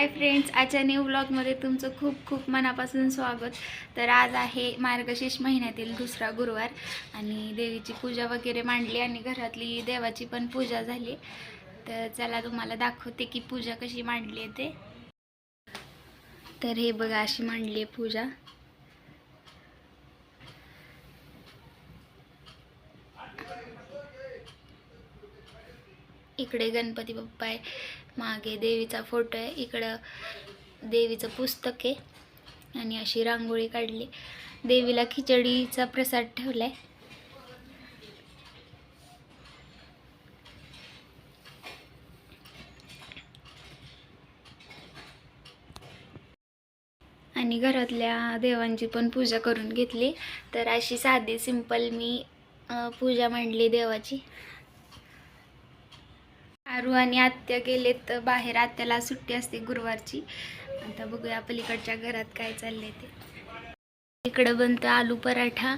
Hi friends आजच्या new ब्लॉगमध्ये तुमचं खूप खूप मनापासून स्वागत. तर आज आहे मार्गशीर्ष महिन्यातील दुसरा गुरुवार आणि देवीची पूजा वगैरे मांडली आणि घरातली देवाची पण पूजा झाली. तर चला तुम्हाला दाखवते की पूजा कशी मांडली आहे ते. तर हे बघा अशी मांडली आहे पूजा. इकडे गणपती बाप्पा आहे. मागे देवीचा फोटो आहे. इकडं देवीचं पुस्तक आहे. आणि अशी रांगोळी काढली. देवीला खिचडीचा प्रसाद ठेवलाय. आणि घरातल्या देवांची पण पूजा करून घेतली. तर अशी साधी सिंपल मी पूजा मांडली देवाची. आरू आणि आत्या गेलेत. बाहेर आत्याला सुट्टी असते गुरुवारची. आता बघूया पलीकडच्या घरात काय चालले ते. इकडं बनतं आलू पराठा.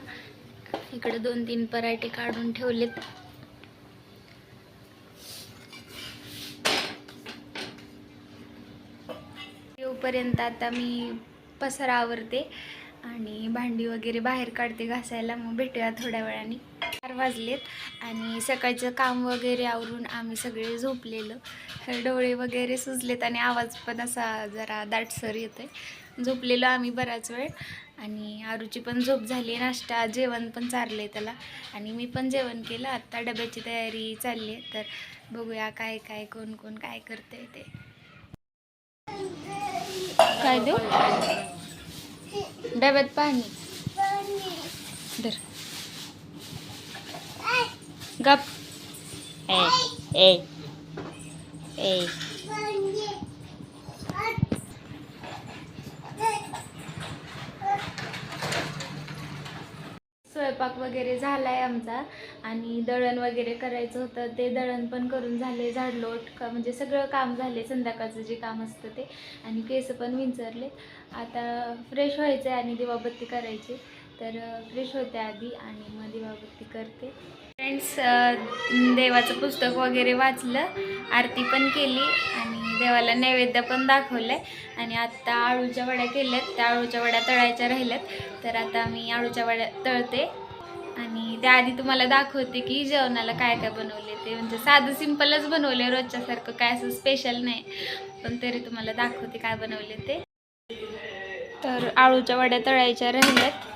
इकडं दोन तीन पराठे काढून ठेवलेत. येऊपर्यंत आता मी पसरा आवरते आणि भांडी वगैरे बाहेर काढते घासायला. मग भेटूया थोड्या वेळाने. चार वाजलेत आणि सकाळचं काम वगैरे आवरून आम्ही सगळे झोपलेलं. तर डोळे वगैरे सुजलेत आणि आवाज पण असा जरा दाटसर येतोय. झोपलेलो आम्ही बराच वेळ आणि आरूची पण झोप झाली नाश्ता जेवण पण चारले त्याला. आणि मी पण जेवण केलं आत्ता डब्याची तयारी चालली आहे. तर बघूया काय काय कोण कोण काय करते ते. काय देऊ? डब्यात पाणी. धर. गप ए ए ए स्वयंपाक वगैरे झालाय आमचा आणि दळण वगैरे करायचं होतं. ते दळण पण करून झाले झाडलोट का म्हणजे सगळं काम झाले संध्याकाळचं जे काम असतं ते. आणि केस पण विंचरले आता फ्रेश व्हायचं आहे आणि दिवाबत्ती करायची. तर फ्रेश होते आधी आणि मग दिवाबत्ती करते. फ्रेंड्स देवाचं पुस्तक वगैरे वाचलं आरती पण केली आणि देवाला नैवेद्य पण दाखवलं आहे आणि आत्ता आळूच्या वड्या केल्यात त्या आळूच्या वड्या तळायच्या राहिल्यात. तर आता मी आळूच्या वड्या तळते. आणि त्याआधी तुम्हाला दाखवते की जेवणाला काय काय बनवले ते. म्हणजे साधं सिंपलच बनवले रोजच्यासारखं काय असं स्पेशल नाही. पण तरी तुम्हाला दाखवते काय बनवले ते. तर आळूच्या वड्या तळायच्या राहिल्यात.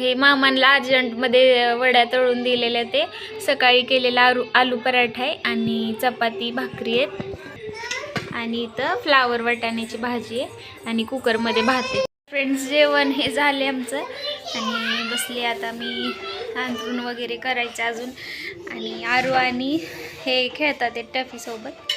हे मामांना अर्जंटमध्ये वड्या तळून दिलेल्या ते. सकाळी केलेला आरू आलू पराठा आहे आणि चपाती भाकरी आहेत. आणि इथं फ्लावर वाटाण्याची भाजी आहे आणि कुकरमध्ये भात आहे. फ्रेंड्स जेवण हे झाले आमचं. आणि बसले आता मी अंथरून वगैरे करायचं अजून. आणि आरू आणि हे खेळतात ते टफीसोबत.